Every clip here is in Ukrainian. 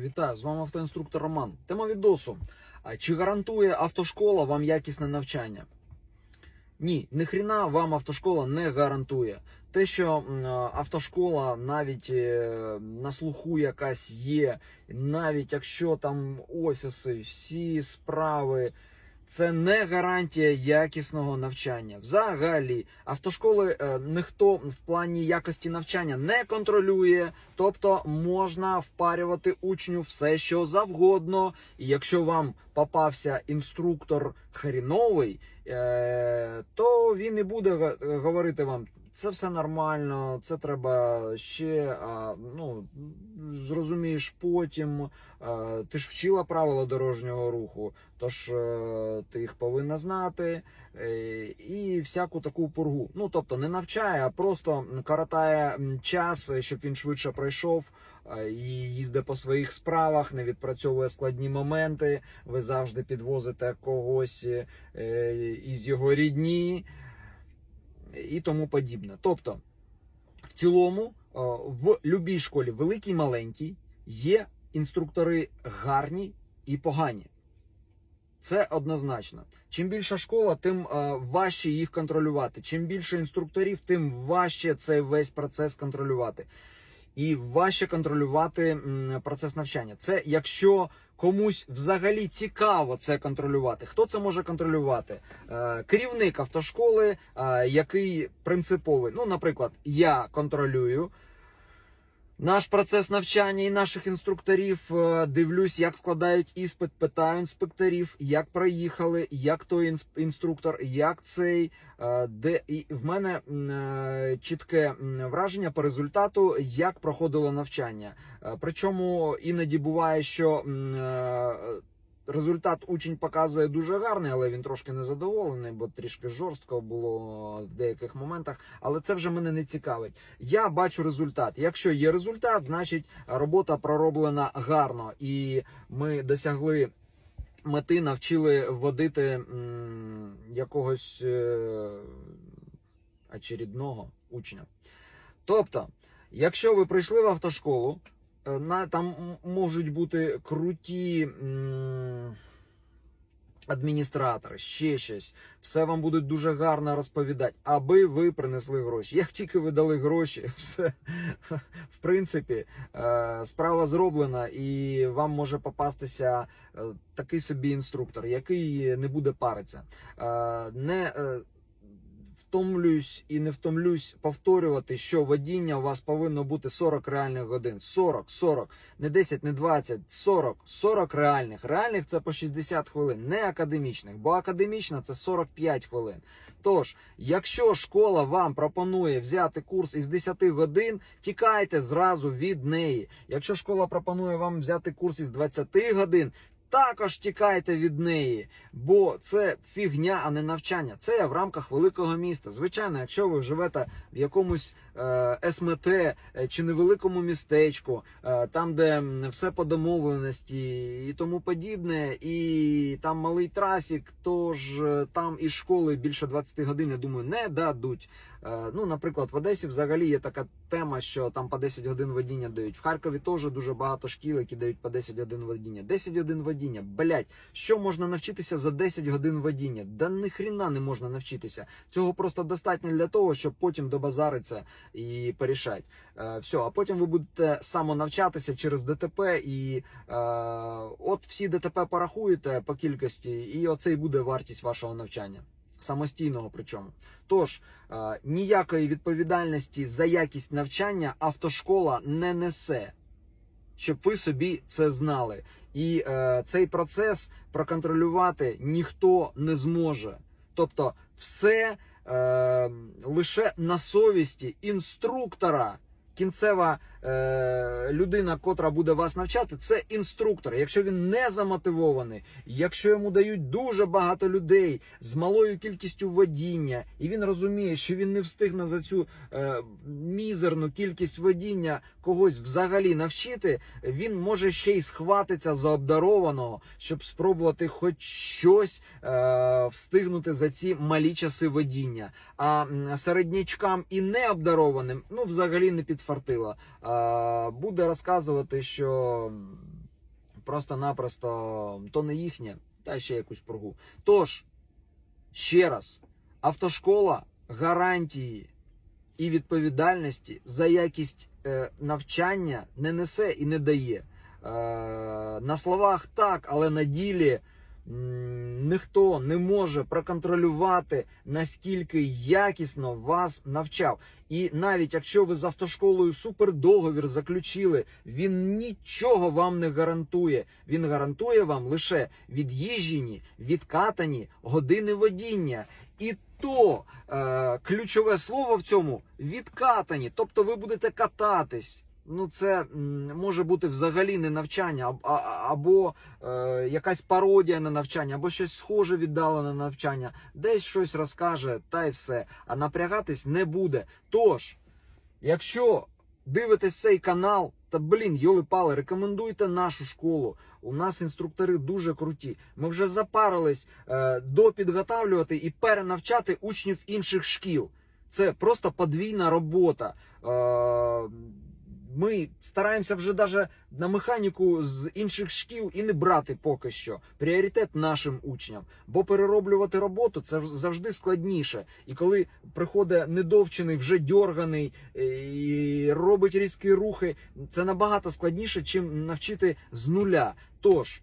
Вітаю, з вами автоінструктор Роман. Тема відосу. Чи гарантує автошкола вам якісне навчання? Ні, ніхрена вам автошкола не гарантує. Те, що автошкола навіть е, на слуху якась є, навіть якщо там офіси, всі справи, це не гарантія якісного навчання. Взагалі, автошколи е, ніхто в плані якості навчання не контролює, тобто можна впарювати учню все, що завгодно. І якщо вам попався інструктор хріновий, е, то він і буде говорити вам. Це все нормально, це треба ще. А, ну зрозумієш потім. А, ти ж вчила правила дорожнього руху, тож е, ти їх повинна знати. Е, і всяку таку пургу. Ну тобто не навчає, а просто коротає м, час, щоб він швидше пройшов е, і їздить по своїх справах, не відпрацьовує складні моменти. Ви завжди підвозите когось із його рідні і тому подібне. Тобто, в цілому, е, в будь-якій школі, великій маленькій, є інструктори гарні і погані. Це однозначно. Чим більша школа, тим е, важче їх контролювати. Чим більше інструкторів, тим важче цей весь процес контролювати. І важче контролювати м, процес навчання. Це якщо комусь взагалі цікаво це контролювати. Хто це може контролювати? Е, керівник автошколи, е, який принциповий. Ну, наприклад, я контролюю. Наш процес навчання і наших інструкторів е, дивлюсь, як складають іспит, питаю інспекторів, як проїхали, як той інс- інструктор, як цей, е, де і в мене е, чітке враження по результату, як проходило навчання. Причому іноді буває, що результат учень показує дуже гарний, але він трошки незадоволений, бо трішки жорстко було в деяких моментах. Але це вже мене не цікавить. Я бачу результат. Якщо є результат, значить робота пророблена гарно, і ми досягли мети, навчили водити якогось е, очередного учня. Тобто, якщо ви прийшли в автошколу, на там можуть бути круті. Адміністратори, ще щось, все вам будуть дуже гарно розповідати, аби ви принесли гроші. Як тільки ви дали гроші, все в принципі е, справа зроблена, і вам може попастися е, такий собі інструктор, який не буде паритися. Е, Не е, втомлюсь і не втомлюсь повторювати, що водіння у вас повинно бути 40 реальних годин. 40, 40, не 10, не 20, 40, 40 реальних. Реальних це по 60 хвилин, не академічних, бо академічна це 45 хвилин. Тож, якщо школа вам пропонує взяти курс із 10 годин, тікайте зразу від неї. Якщо школа пропонує вам взяти курс із 20 годин, також тікайте від неї, бо це фігня, а не навчання. Це в рамках великого міста. Звичайно, якщо ви живете в якомусь е, СМТ е, чи невеликому містечку, е, там, де все по домовленості і тому подібне, і там малий трафік, тож е, там із школи більше 20 годин, я думаю, не дадуть. Е, Ну, наприклад, в Одесі взагалі є така тема, що там по 10 годин водіння дають. В Харкові теж дуже багато шкіл, які дають по 10 годин водіння. 10 годин водіння, блять, що можна навчитися за 10 годин водіння? Да ні хрена не можна навчитися. Цього просто достатньо для того, щоб потім добазаритися і порішати. Е, все, а потім ви будете самонавчатися через ДТП, і е, от всі ДТП порахуєте по кількості, і оце і буде вартість вашого навчання. Самостійного причому. Тож е, ніякої відповідальності за якість навчання автошкола не несе, щоб ви собі це знали. І е, цей процес проконтролювати ніхто не зможе. Тобто, все е, лише на совісті інструктора. Кінцева е, людина, котра буде вас навчати, це інструктор. Якщо він не замотивований, якщо йому дають дуже багато людей з малою кількістю водіння, і він розуміє, що він не встигне за цю е, мізерну кількість водіння когось взагалі навчити, він може ще й схватитися за обдарованого, щоб спробувати хоч щось е, встигнути за ці малі часи водіння. А середнячкам і необдарованим, ну взагалі не підфартило. Буде розказувати, що просто-напросто то не їхнє, та ще якусь пургу. Тож, ще раз, автошкола гарантії і відповідальності за якість е, навчання не несе і не дає. Е, на словах так, але на ділі ніхто не може проконтролювати, наскільки якісно вас навчав. І навіть якщо ви з автошколою супердоговір заключили, він нічого вам не гарантує. Він гарантує вам лише від'їжджені, відкатані години водіння. І то е, ключове слово в цьому відкатані. Тобто ви будете кататись. Ну, це може бути взагалі не навчання, або е, якась пародія на навчання, або щось схоже віддалене на навчання, десь щось розкаже, та й все. А напрягатись не буде. Тож, якщо дивитесь цей канал, та блін, йоли-пали, рекомендуйте нашу школу. У нас інструктори дуже круті. Ми вже запарились е, допідготавлювати і перенавчати учнів інших шкіл. Це просто подвійна робота. Е, ми стараємося вже даже на механіку з інших шкіл і не брати поки що. Пріоритет нашим учням. Бо перероблювати роботу це завжди складніше. І коли приходить недовчений, вже дьорганий е, і робить різкі рухи, це набагато складніше, чим навчити з нуля. Тож.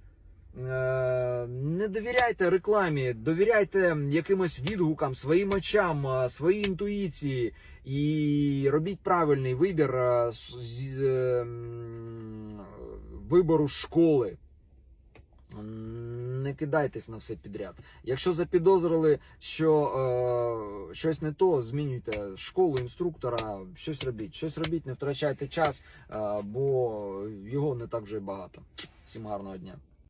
Е, Не довіряйте рекламі, довіряйте якимось відгукам, своїм очам, е, своїй інтуїції і робіть правильний вибір е, вибору школи. Не кидайтесь на все підряд. Якщо запідозрили, що е, щось не то, змінюйте школу, інструктора, щось робіть. Щось робіть, не втрачайте час, е, бо його не так вже й багато. Всім гарного дня.